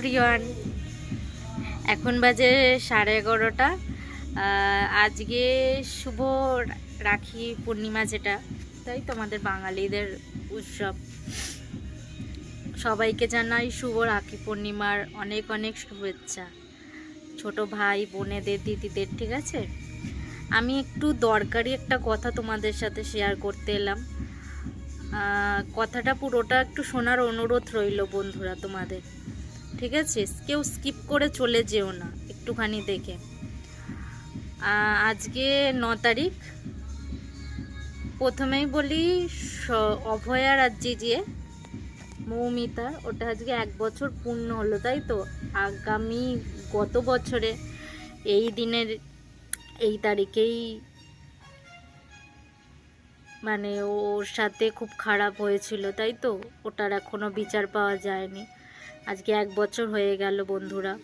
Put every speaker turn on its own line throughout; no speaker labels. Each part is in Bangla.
প্রিয়ান। এখন বাজে সাড়ে এগারোটা। আজকে শুভ রাখি পূর্ণিমা যেটা, তাই তোমাদের বাঙালিদের উৎসব। সবাইকে জানাই শুভ রাখি পূর্ণিমার অনেক অনেক শুভেচ্ছা। ছোট ভাই, বোনেদের, দিদিদের, ঠিক আছে? আমি একটু দরকারি একটা কথা তোমাদের সাথে শেয়ার করতে এলাম। কথাটা পুরোটা একটু শোনার অনুরোধ রইল বন্ধুরা তোমাদের। ঠিক আছে? কেউ স্কিপ করে চলে যেও না, একটুখানি দেখে। আজকে ন তারিখ। প্রথমেই বলি অভয়া রাজ্যে যে মৌমিতার ওটা আজকে এক বছর পূর্ণ হলো, তাই তো? আগামী গত বছরে এই দিনের, এই তারিখেই মানে ওর সাথে খুব খারাপ হয়েছিল, তাই তো? ওটার এখনও বিচার পাওয়া যায়নি। আজকে এক বছর হয়ে গেল বন্ধুরা।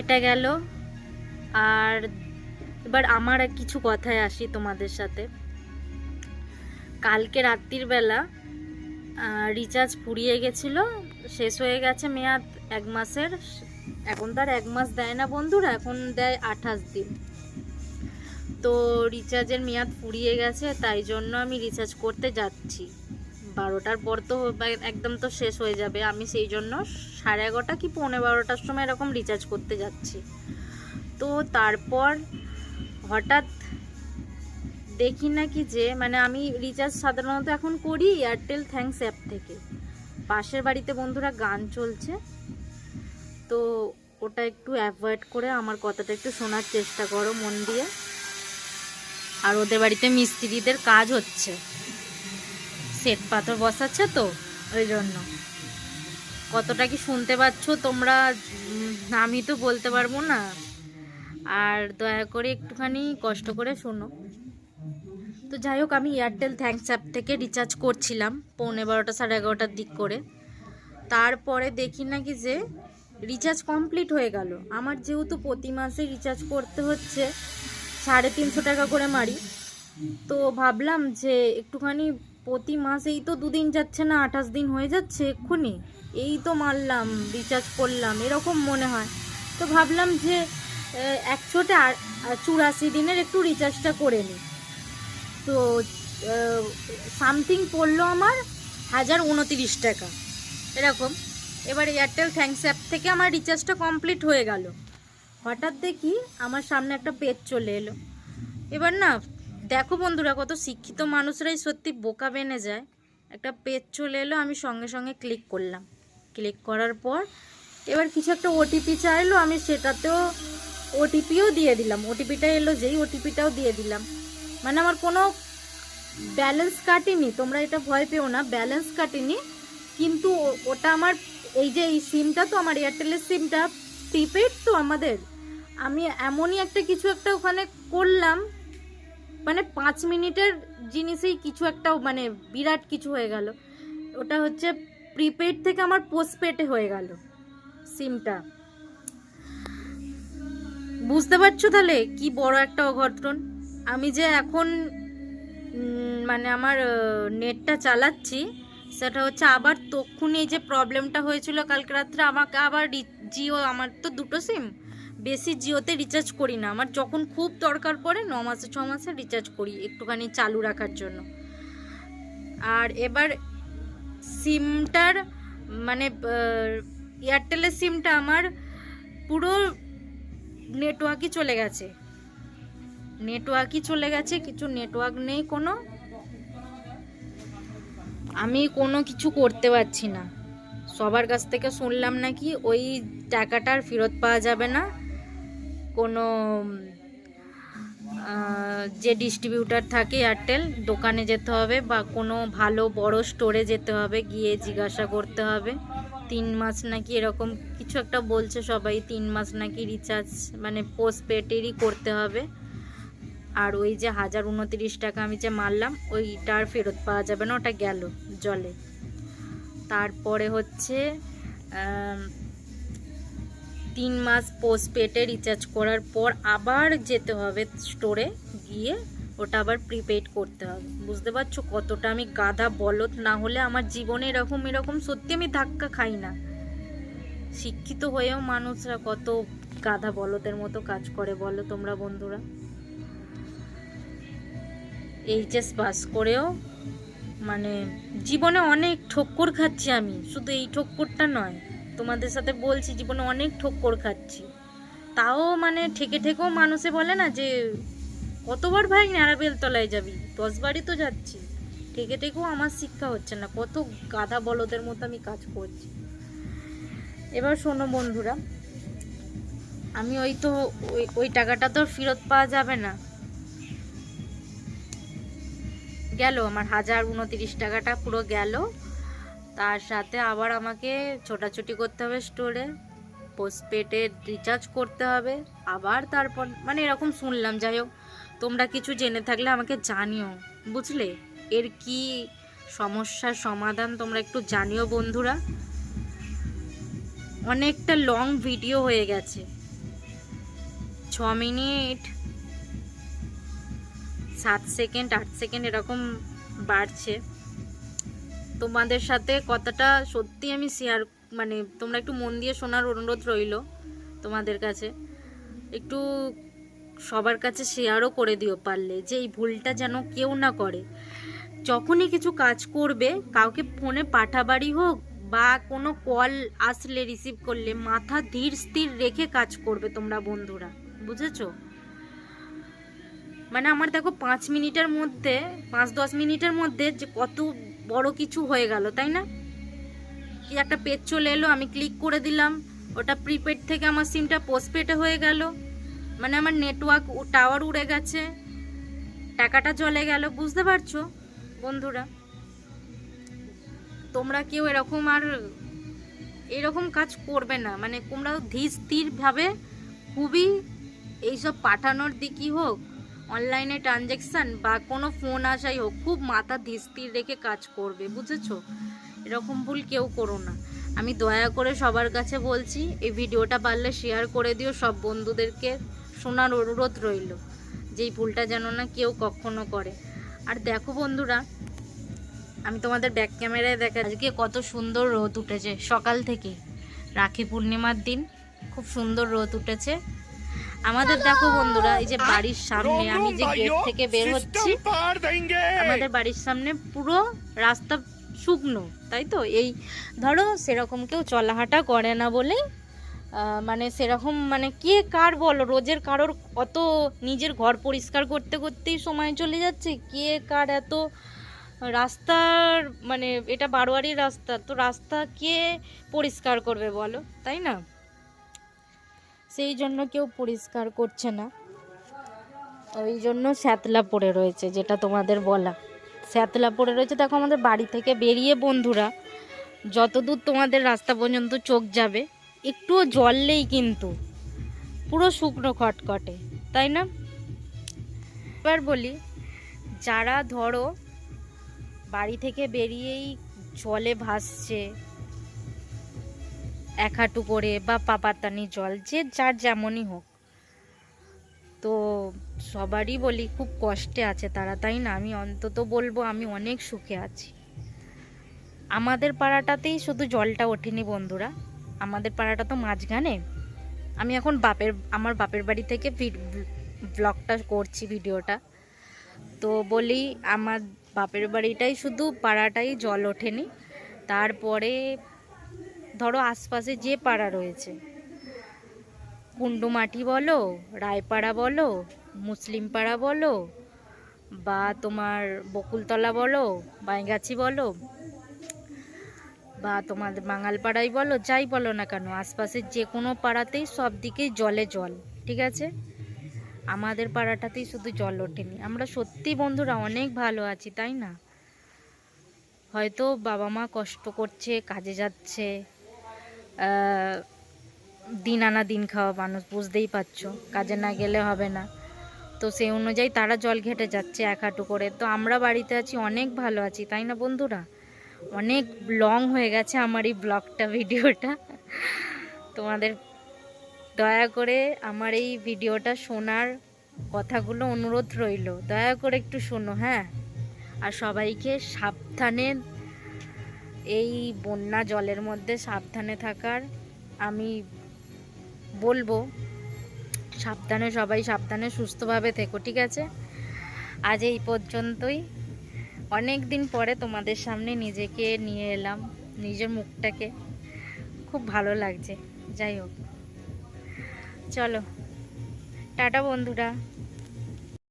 এটা গেল। আর এবার আমার কিছু কথায় আসি তোমাদের সাথে। কালকে রাত্রির বেলা রিচার্জ ফুরিয়ে গেছিল, শেষ হয়ে গেছে মেয়াদ এক মাসের। এখন তার এক মাস দেয় না বন্ধুরা, এখন দেয় আঠাশ দিন। তো রিচার্জের মেয়াদ ফুরিয়ে গেছে, তাই জন্য আমি রিচার্জ করতে যাচ্ছি। বারোটার পর তো একদম তো শেষ হয়ে যাবে। আমি সেই জন্য সাড়ে এগারোটা কি পৌনে বারোটার সময় এরকম রিচার্জ করতে যাচ্ছি। তো তারপর হঠাৎ দেখি নাকি যে মানে আমি রিচার্জ সাধারণত এখন করি এয়ারটেল থ্যাঙ্কস অ্যাপ থেকে। পাশের বাড়িতে বন্ধুরা গান চলছে। তো ওটা একটু অ্যাভয়েড করে আমার কথাটা একটু শোনার চেষ্টা করো মন দিয়ে। আর ওদের বাড়িতে মিস্ত্রিদের কাজ হচ্ছে। সেট পাথর বসাচ্ছে তো? ওই জন্য। কতটা কি শুনতে পাচ্ছ তোমরা? আমি তো বলতে পারব না। আর দয়া করে একটুখানি কষ্ট করে শোনো। তো যাই হোক, আমি এয়ারটেল থ্যাঙ্কস অ্যাপ থেকে রিচার্জ করছিলাম পৌনে বারোটা সাড়ে এগারোটার দিক করে। তারপরে দেখি নাকি যে রিচার্জ কমপ্লিট হয়ে গেল। আমার যেহেতু প্রতি মাসে রিচার্জ করতে হচ্ছে, সাড়ে তিনশো টাকা করে মারি। তো ভাবলাম যে একটুখানি প্রতি মাসেই তো দুদিন যাচ্ছে না, আঠাশ দিন হয়ে যাচ্ছে, এক্ষুনি। এই তো মারলাম রিচার্জ করলাম, এরকম মনে হয়। তো ভাবলাম যে একশোটা চুরাশি দিনের একটু রিচার্জটা করে নিই তো সামথিং পড়ল আমার হাজার উনতিরিশ টাকা। এরকম। এবার এয়ারটেল থ্যাঙ্কস অ্যাপ থেকে আমার রিচার্জটা কমপ্লিট হয়ে গেল। হঠাৎ দেখি আমার সামনে একটা পেজ চলে এলো। এবার না দেখো বন্ধুরা, কত শিক্ষিত মানুষরাই সত্যি বোকা বেনে যায়। একটা পেজ চলে এলো, আমি সঙ্গে সঙ্গে ক্লিক করলাম। ক্লিক করার পর এবার কিছু একটা ওটিপি চাইলো, আমি সেটাতেও ওটিপিও দিয়ে দিলাম। ওটিপিটা এলো যেই ওটিপিটাও দিয়ে দিলাম। মানে আমার কোনো ব্যালেন্স কাটেনি, তোমরা এটা ভয় পেও না ব্যালেন্স কাটেনি। কিন্তু ওটা আমার, এই যে এই সিমটা তো আমার এয়ারটেলের সিমটা প্রিপেড তো আমাদের। আমি এমনই একটা কিছু একটা ওখানে করলাম মানে পাঁচ মিনিটের জিনিসেই কিছু একটা মানে বিরাট কিছু হয়ে গেল। ওটা হচ্ছে প্রিপেড থেকে আমার পোস্টপেডে হয়ে গেল সিমটা বুঝতে পারছ তাহলে কি বড় একটা অঘটন? আমি যে এখন মানে আমার নেটটা চালাচ্ছি, সেটা হচ্ছে আবার তক্ষুনি যে প্রবলেমটা হয়েছিল কালকে রাত্রে, আমাকে আবার জিও, আমার তো দুটো সিম বেশি জিওতে রিচার্জ করি না। আমার যখন খুব দরকার পড়ে, ন মাসে, ছ মাসে রিচার্জ করি, একটুখানি চালু রাখার জন্য। আর এবার সিমটার মানে এয়ারটেলের সিমটা আমার পুরো নেটওয়ার্কই চলে গেছে। নেটওয়ার্কই চলে গেছে, কিছু নেটওয়ার্ক নেই কোনো। আমি কোনো কিছু করতে পারছি না। সবার কাছ থেকে শুনলাম নাকি ওই টাকাটা আর ফেরত পাওয়া যাবে না। কোনো যে ডিস্ট্রিবিউটার থাকে এয়ারটেল দোকানে যেতে হবে বা কোনো ভালো বড় স্টোরে যেতে হবে, গিয়ে জিজ্ঞাসা করতে হবে। তিন মাস নাকি এরকম কিছু একটা বলছে সবাই, তিন মাস নাকি রিচার্জ মানে পোস্ট পেডেরই করতে হবে। আর ওই যে হাজার উনত্রিশ টাকা আমি যে মারলাম, ওইটা আর ফেরত পাওয়া যাবে না, ওটা গেল জলে। তারপরে হচ্ছে তিন মাস পোস্ট পেটে রিচার্জ করার পর আবার যেতে হবে স্টোরে গিয়ে ওটা আবার প্রিপেড করতে হবে। বুঝতে পারছ কতটা আমি গাধা বলদ? না হলে আমার জীবনে এরকম এরকম সত্যি আমি ধাক্কা খাই না। শিক্ষিত হয়েও মানুষরা কত গাধা বলদের মতো কাজ করে বলো তোমরা বন্ধুরা। এইচএস পাস করেও মানে জীবনে অনেক ঠক্কর খাচ্ছি আমি। শুধু এই ঠক্করটা নয়। তোমাদের সাথে বলছি, জীবনে অনেক ঠক্কর খাচ্ছি। তাও মানে ঠেকে ঠেকেও মানুষে বলে না যে, কতবার ভাই ন্যাড়াবেল তলায় যাবি? দশ বারই তো যাচ্ছি। ঠেকে ঠেকেও আমার শিক্ষা হচ্ছে না। কত গাধা বলদের মতো আমি কাজ করছি। এবার শোনো বন্ধুরা, আমি ওই তো ওই ওই টাকাটা তো ফেরত পাওয়া যাবে না। গেল, আমার হাজার উনতিরিশ টাকাটা পুরো গেল। তার সাথে আবার আমাকে ছোটাছুটি করতে হবে স্টোরে পোস্টপেডে রিচার্জ করতে হবে। আবার তারপর মানে এরকম শুনলাম, যাই হোক, তোমরা কিছু জেনে থাকলে আমাকে জানিও, বুঝলে? এর কি সমস্যার সমাধান তোমরা একটু জানিও বন্ধুরা। অনেকটা লং ভিডিও হয়ে গেছে। ছ মিনিট, সাত সেকেন্ড আট সেকেন্ড এরকম বাড়ছে। তোমাদের সাথে কথাটা সত্যি আমি শেয়ার মানে তোমরা একটু মন দিয়ে শোনার অনুরোধ রইল তোমাদের কাছে। একটু সবার কাছে শেয়ারও করে দিও পারলে যে এই ভুলটা যেন কেউ না করে। যখনই কিছু কাজ করবে, কাউকে ফোনে পাঠাবাড়ি হোক বা কোনো কল আসলে রিসিভ করলে মাথা ধীর স্থির রেখে কাজ করবে তোমরা বন্ধুরা, বুঝেছ? মানে আমার দেখো পাঁচ মিনিটের মধ্যে, পাঁচ দশ মিনিটের মধ্যে যে কত বড় কিছু হয়ে গেল, তাই না? কি একটা পেজ চলে এলো, আমি ক্লিক করে দিলাম। ওটা প্রিপেড থেকে আমার সিমটা পোস্টপেডে হয়ে গেল। মানে আমার নেটওয়ার্ক টাওয়ার উড়ে গেছে। টাকাটা চলে গেল, বুঝতে পারছ বন্ধুরা? তোমরা কেউ এরকম আর এরকম কাজ করবে না। মানে তোমরা ধীর স্থিরভাবে খুবই এইসব পাঠানোর দিকই হোক অনলাইনে ট্রানজ্যাকশান বা কোনো ফোন আসাই হোক, খুব মাথা ধীর রেখে কাজ করবে, বুঝেছ? এরকম ভুল কেউ করো না। আমি দয়া করে সবার কাছে বলছি, এই ভিডিওটা পারলে শেয়ার করে দিও, সব বন্ধুদেরকে শোনার অনুরোধ রইল, যে এই ভুলটা যেন না কেউ কখনো করে। আর দেখো বন্ধুরা, আমি তোমাদের ব্যাক ক্যামেরায় দেখা, আজকে কত সুন্দর রোদ উঠেছে সকাল থেকে। রাখি পূর্ণিমার দিন, খুব সুন্দর রোদ উঠেছে। আমাদের দেখো বন্ধুরা এই যে বাড়ির সামনে আমি যে গেট থেকে বের হচ্ছি আমাদের বাড়ির সামনে পুরো রাস্তা শুকনো তাই তো? এই ধরো সেরকম কেউ চলাহাঁটা করে না বলে মানে সেরকম মানে কে কার বলো? রোজের কারোর অত নিজের ঘর পরিষ্কার করতে করতেই সময় চলে যাচ্ছে। কে কার এত রাস্তার মানে এটা বারোয়ারি রাস্তা তো রাস্তা কে পরিষ্কার করবে বলো? তাই না? সেই জন্য কেউ পরিষ্কার করছে না। ওই জন্য স্যাতলা পড়ে রয়েছে, যেটা তোমাদের বলা। স্যাতলা পড়ে রয়েছে, দেখো আমাদের বাড়ি থেকে বেরিয়ে বন্ধুরা, যতদূর তোমাদের রাস্তা পর্যন্ত চোখ যাবে, একটুও জললেই কিন্তু। পুরো শুকনো খটখটে, তাই না? এবার বলি, যারা ধরো বাড়ি থেকে বেরিয়েই জলে ভাসছে এক হাঁটু করে বা পাপাতানি জল, যে যার যেমনই হোক। তো সবারই বলি, খুব কষ্টে আছে তারা, তাই না? আমি অন্তত বলব, আমি অনেক সুখে আছি। আমাদের পাড়াটাতেই শুধু জলটা ওঠেনি বন্ধুরা। আমাদের পাড়াটা তো মাঝখানে। আমি এখন বাপের, আমার বাপের বাড়ি থেকে ব্লগটা করছি, ভিডিওটা। তো বলি, আমার বাপের বাড়িটাই শুধু পাড়াটাই জল ওঠেনি। তারপরে ধরো আশপাশে যে পাড়া রয়েছে। কুন্ডুমাটি বলো, রায়পাড়া বলো, মুসলিম পাড়া বলো, বা তোমার বকুলতলা বলো, বাইগাছি বলো, বা তোমাদের বাঙালপাড়াই বলো, যাই বলো না কেন, আশপাশের যে কোনো পাড়াতেই সব দিকেই জলে জল, ঠিক আছে? আমাদের পাড়াটাতেই শুধু জল ওঠেনি। আমরা সত্যি বন্ধুরা অনেক ভালো আছি, তাই না? হয়তো বাবা মা কষ্ট করছে, কাজে যাচ্ছে দিন আনা দিন খাওয়া মানুষ, বুঝতেই পারছ। কাজে না গেলে হবে না। তো সেই অনুযায়ী তারা জল ঘেটে যাচ্ছে এক হাঁটু করে। তো আমরা বাড়িতে আছি, অনেক ভালো আছি, তাই না বন্ধুরা? অনেক লং হয়ে গেছে আমার এই ব্লগটা ভিডিওটা। তোমাদের দয়া করে আমার এই ভিডিওটা শোনার কথাগুলো অনুরোধ রইল। দয়া করে একটু শোনো হ্যাঁ? আর সবাইকে সাবধানে এই বন্যা জলের মধ্যে সাবধানে থাকার আমি বলব, সাবধানে, সবাই সাবধানে, সুস্থভাবে থেকো, ঠিক আছে? আজ এই পর্যন্তই। অনেক দিন পরে তোমাদের সামনে নিজেকে নিয়ে এলাম, নিজের মুখটাকে। খুব ভালো লাগছে, যাই হোক। চলো, টাটা বন্ধুরা।